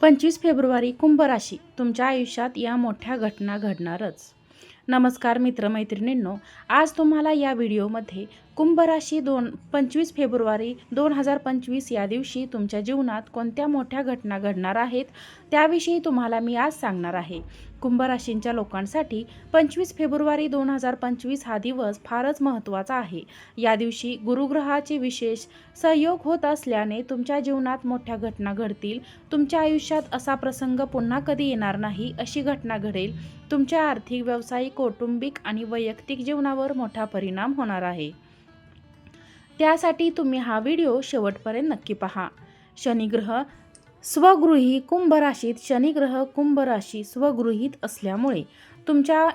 पंचवीस फेब्रुवारी कुंभ राशी तुमच्या आयुष्यात या मोठ्या घटना घडणारच. नमस्कार मित्रमैत्रिणींनो आज तुम्हाला या व्हिडिओमध्ये कुंभ राशी दोन पंचवीस फेब्रुवारी दोन हजार पंचवीस या दिवशी तुमच्या जीवनात कोणत्या मोठ्या घटना घडणार आहेत त्याविषयी तुम्हाला मी आज सांगणार आहे. कुंभराशींच्या लोकांसाठी पंचवीस फेब्रुवारी दोन हजार पंचवीस हा दिवस फारच महत्त्वाचा आहे. या दिवशी गुरुग्रहाचे विशेष सहयोग होत असल्याने तुमच्या जीवनात मोठ्या घटना घडतील. तुमच्या आयुष्यात असा प्रसंग पुन्हा कधी येणार नाही अशी घटना घडेल. तुमच्या आर्थिक व्यावसायिक कौटुंबिक आणि वैयक्तिक जीवनावर मोठा परिणाम होणार आहे. त्यासाठी तुम्ही हा व्हिडिओ शेवटपर्यंत नक्की पहा. शनिग्रह स्वगृही कुंभ राशीत शनिग्रह कुंभ राशी स्वगृहीत असल्यामुळे तुमच्या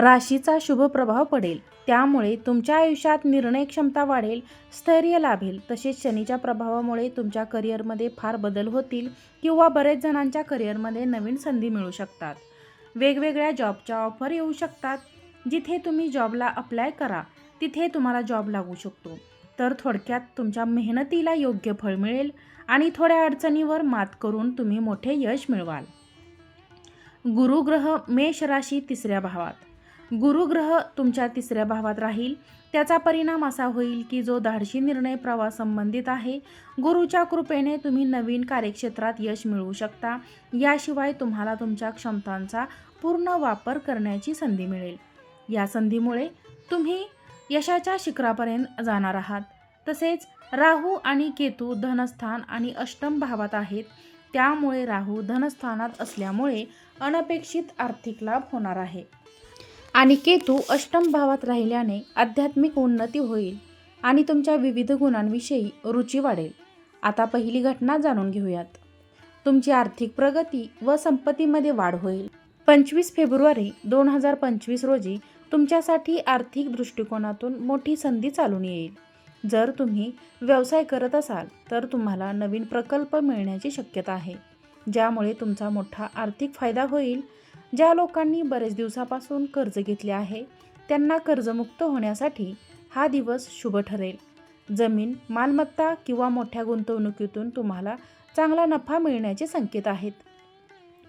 राशीचा शुभ प्रभाव पडेल. त्यामुळे तुमच्या आयुष्यात निर्णय क्षमता वाढेल स्थैर्य लाभेल. तसेच शनीच्या प्रभावामुळे तुमच्या करिअरमध्ये फार बदल होतील किंवा बरेच जणांच्या करिअरमध्ये नवीन संधी मिळू शकतात. वेगवेगळ्या जॉबच्या ऑफर येऊ शकतात. जिथे तुम्ही जॉबला अप्लाय करा तिथे तुम्हाला जॉब लागू शकतो. तर थोडक्यात तुमच्या मेहनतीला योग्य फळ मिळेल आणि थोड्या अडचणीवर मात करून तुम्ही मोठे यश मिळवाल. गुरुग्रह मेष राशी तिसऱ्या भावात. गुरुग्रह तुमच्या तिसऱ्या भावात राहील. त्याचा परिणाम असा होईल की जो धाडशी निर्णय प्रवास संबंधित आहे गुरुच्या कृपेने तुम्ही नवीन कार्यक्षेत्रात यश मिळवू शकता. याशिवाय तुम्हाला तुमच्या क्षमतांचा पूर्ण वापर करण्याची संधी मिळेल. या संधीमुळे तुम्ही यशाच्या शिखरापर्यंत जाणार आहात. तसेच राहू आणि केतू धनस्थान आणि अष्टम भावात आहेत. त्यामुळे राहू धनस्थानात असल्यामुळे अनपेक्षित आर्थिक लाभ होणार आहे. आणि केतू अष्टम भावात राहिल्याने आध्यात्मिक उन्नती होईल आणि तुमच्या विविध गुणांविषयी रुची वाढेल. आता पहिली घटना जाणून घेऊयात. तुमची आर्थिक प्रगती व संपत्तीमध्ये वाढ होईल. पंचवीस फेब्रुवारी दोन हजार पंचवीस रोजी तुमच्यासाठी आर्थिक दृष्टिकोनातून मोठी संधी चालून येईल. जर तुम्ही व्यवसाय करत असाल तर तुम्हाला नवीन प्रकल्प मिळण्याची शक्यता आहे ज्यामुळे तुमचा मोठा आर्थिक फायदा होईल. ज्या लोकांनी बरेच दिवसापासून कर्ज घेतले आहे त्यांना कर्जमुक्त होण्यासाठी हा दिवस शुभ ठरेल. जमीन मालमत्ता किंवा मोठ्या गुंतवणुकीतून तुम्हाला चांगला नफा मिळण्याचे संकेत आहेत.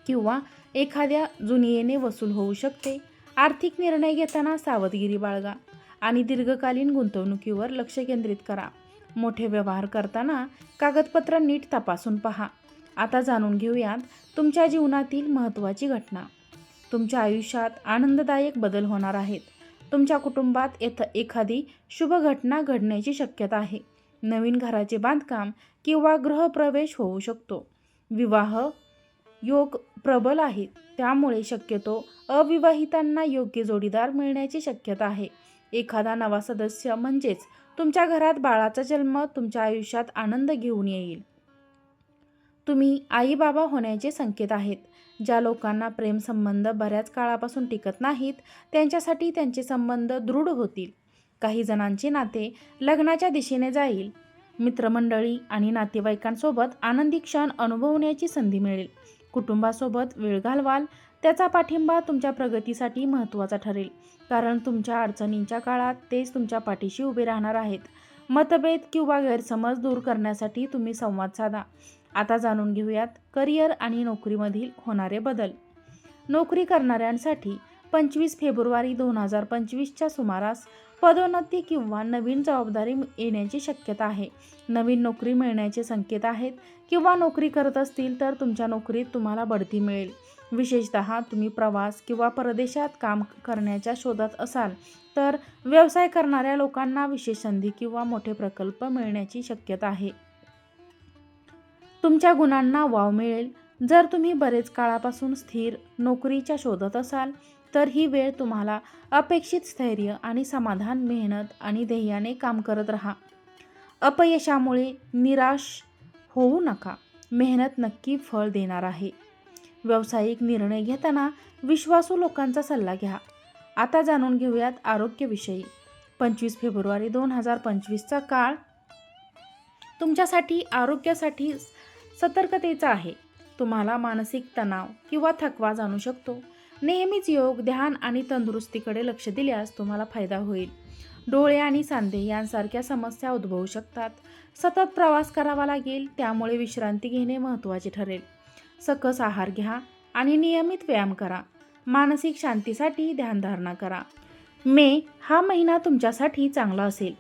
किंवा एखाद्या जुनियेने वसूल होऊ शकते. आर्थिक निर्णय घेताना सावधगिरी बाळगा आणि दीर्घकालीन गुंतवणुकीवर लक्ष केंद्रित करा. मोठे व्यवहार करताना कागदपत्र नीट तपासून पहा. आता जाणून घेऊयात तुमच्या जीवनातील महत्त्वाची घटना. तुमच्या आयुष्यात आनंददायक बदल होणार आहेत. तुमच्या कुटुंबात येथ एखादी शुभ घटना घडण्याची शक्यता आहे. नवीन घराचे बांधकाम किंवा गृहप्रवेश होऊ शकतो. विवाह योग प्रबल आहेत त्यामुळे शक्यतो अविवाहितांना योग्य जोडीदार मिळण्याची शक्यता आहे. एखादा नवा सदस्य म्हणजेच तुमच्या घरात बाळाचा जन्म तुमच्या आयुष्यात आनंद घेऊन येईल. तुम्ही आई बाबा होण्याचे संकेत आहेत. ज्या लोकांना प्रेमसंबंध बऱ्याच काळापासून टिकत नाहीत त्यांच्यासाठी त्यांचे संबंध दृढ होतील. काही जणांचे नाते लग्नाच्या दिशेने जाईल. मित्रमंडळी आणि नातेवाईकांसोबत आनंदी क्षण अनुभवण्याची संधी मिळेल. कुटुंबासोबत वेळ घालवाल त्याचा पाठिंबा तुमच्या प्रगतीसाठी महत्त्वाचा ठरेल. कारण तुमच्या अडचणींच्या काळात तेच तुमच्या पाठीशी उभे राहणार आहेत. मतभेद किंवा गैरसमज दूर करण्यासाठी तुम्ही संवाद साधा. आता जाणून घेऊयात करिअर आणि नोकरीमधील होणारे बदल. नोकरी करणाऱ्यांसाठी पंचवीस फेब्रुवारी दोन हजार पंचवीसच्या सुमारास पदोन्नती किंवा नवीन जबाबदारी येण्याची शक्यता आहे. नवीन नोकरी मिळण्याचे संकेत आहेत किंवा नोकरी करत असतील तर तुमच्या नोकरीत तुम्हाला बढती मिळेल. विशेषतः तुम्ही प्रवास किंवा परदेशात काम करण्याच्या शोधात असाल तर व्यवसाय करणाऱ्या लोकांना विशेष संधी किंवा मोठे प्रकल्प मिळण्याची शक्यता आहे. तुमच्या गुणांना वाव मिळेल. जर तुम्ही बरेच काळापासून स्थिर नोकरीच्या शोधत असाल तर ही वेळ तुम्हाला अपेक्षित स्थैर्य आणि समाधान मेहनत आणि ध्येयाने काम करत राहा. अपयशामुळे निराश होऊ नका. मेहनत नक्की फळ देणार आहे. व्यावसायिक निर्णय घेताना विश्वासू लोकांचा सल्ला घ्या. आता जाणून घेऊयात आरोग्यविषयी पंचवीस फेब्रुवारी दोन हजार पंचवीसचा काळ तुमच्यासाठी आरोग्यासाठी सतर्कतेचा आहे. तुम्हाला मानसिक तणाव किंवा थकवा जाणू शकतो. नेहमीच योग ध्यान आणि तंदुरुस्तीकडे लक्ष दिल्यास तुम्हाला फायदा होईल. डोळे आणि सांधे यांसारख्या समस्या उद्भवू शकतात. सतत प्रवास करावा लागेल त्यामुळे विश्रांती घेणे महत्त्वाचे ठरेल. सकस आहार घ्या आणि नियमित व्यायाम करा. मानसिक शांतीसाठी ध्यानधारणा करा. मे हा महिना तुमच्यासाठी चांगला असेल.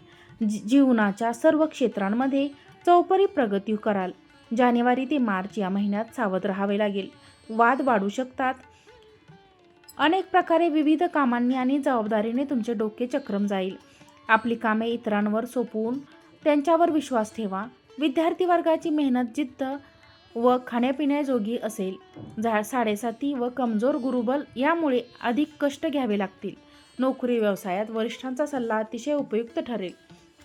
जी- जीवनाच्या सर्व क्षेत्रांमध्ये चौपरी प्रगती कराल. जानेवारी ते मार्च या महिन्यात सावध राहावे लागेल. वाद वाढू शकतात. अनेक प्रकारे विविध कामांनी आणि जबाबदारीने तुमचे डोके चक्रम जाईल. आपली कामे इतरांवर सोपवून त्यांच्यावर विश्वास ठेवा. विद्यार्थी वर्गाची मेहनत जिद्द व खाण्यापिण्याजोगी असेल. जा साडेसाती व कमजोर गुरुबल यामुळे अधिक कष्ट घ्यावे लागतील. नोकरी व्यवसायात वरिष्ठांचा सल्ला अतिशय उपयुक्त ठरेल.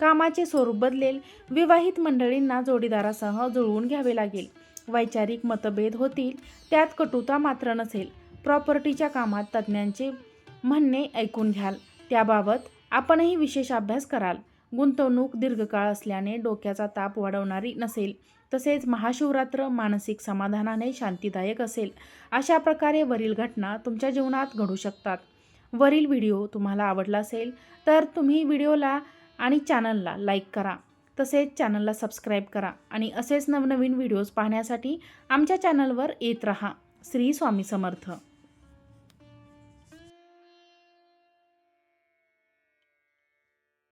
कामाचे स्वरूप बदलेल. विवाहित मंडळींना जोडीदारासह जुळवून घ्यावे लागेल. वैचारिक मतभेद होतील. त्यात कटुता मात्र नसेल. प्रॉपर्टीच्या कामात तज्ज्ञांचे म्हणणे ऐकून घ्याल. त्याबाबत आपणही विशेष अभ्यास कराल. गुंतवणूक दीर्घकाळ असल्याने डोक्याचा ताप वाढवणारी नसेल तसेच महाशिवरात्र मानसिक समाधानाने शांतीदायक असेल अशा प्रकारे वरील घटना तुमच्या जीवनात घडू शकतात. वरील व्हिडिओ तुम्हाला आवडला असेल तर तुम्ही व्हिडिओला आणि चॅनलला लाईक करा तसेच चॅनलला सबस्क्राईब करा आणि असेच नवनवीन व्हिडिओज पाहण्यासाठी आमच्या चॅनलवर येत रहा. श्री स्वामी समर्थ.